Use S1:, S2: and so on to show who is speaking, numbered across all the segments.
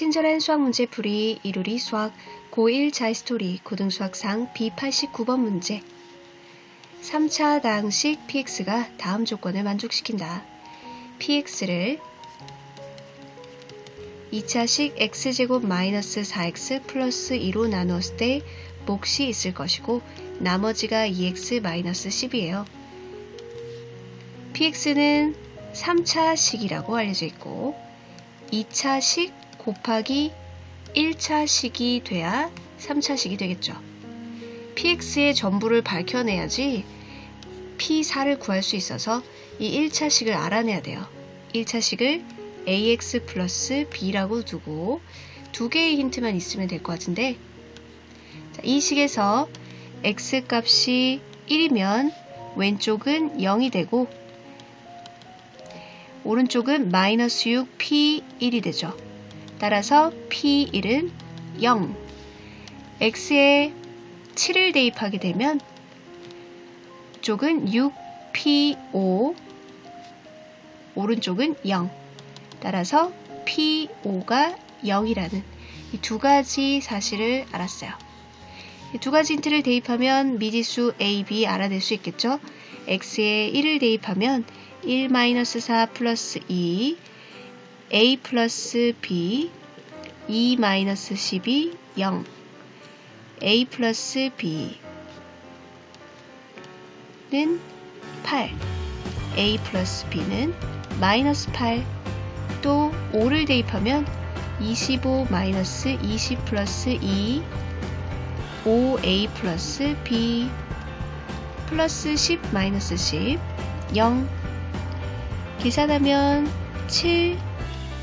S1: 친절한 수학 문제 풀이 이루리 수학 고1 자이스토리 고등수학상 B89번 문제 3차 다항식 px가 다음 조건을 만족시킨다. px를 2차식 x제곱 마이너스 4x 플러스 2로 나누었을 때 몫이 있을 것이고 나머지가 2x 마이너스 10이에요. px는 3차식이라고 알려져 있고 2차식 곱하기 1차식이 돼야 3차식이 되겠죠. px의 전부를 밝혀내야지 p4를 구할 수 있어서 이 1차식을 알아내야 돼요. 1차식을 ax 플러스 b라고 두고 두 개의 힌트만 있으면 될 것 같은데 자, 이 식에서 x 값이 1이면 왼쪽은 0이 되고 오른쪽은 마이너스 6 p1이 되죠. 따라서 p1은 0. x에 7을 대입하게 되면 쪽은 6p5 오른쪽은 0. 따라서 p5가 0이라는 이 두 가지 사실을 알았어요. 이두 가지 힌트를 대입하면 미지수 a, b 알아낼 수 있겠죠? x에 1을 대입하면 1-4 플러스 2 a 플러스 b 2 마이너스 10이 0 a 플러스 b는 8 a 플러스 b는 마이너스 8 또 5를 대입하면 25 마이너스 20 플러스 2 5a 플러스 b 플러스 10 마이너스 10 0 계산하면 7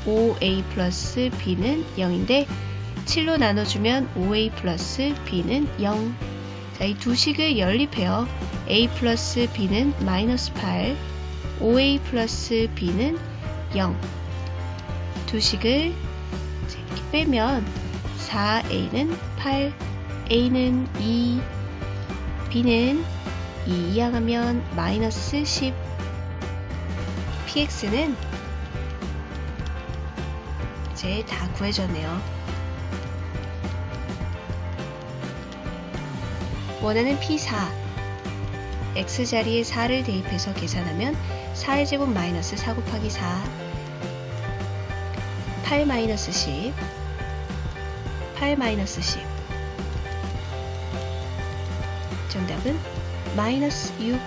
S1: 5a 플러스 b는 0인데 7로 나눠주면 5a 플러스 b는 0. 자, 이 두 식을 연립해요. a 플러스 b는 마이너스 8, 5a 플러스 b는 0. 두 식을 이렇게 빼면 4a는 8, a는 2, b는 2 이항하면 마이너스 10. px는 이제 다 구해졌네요. 원하는 P4 X자리에 4를 대입해서 계산하면 4의 제곱 마이너스 4 곱하기 4 8 마이너스 10 8 마이너스 10 정답은 마이너스 6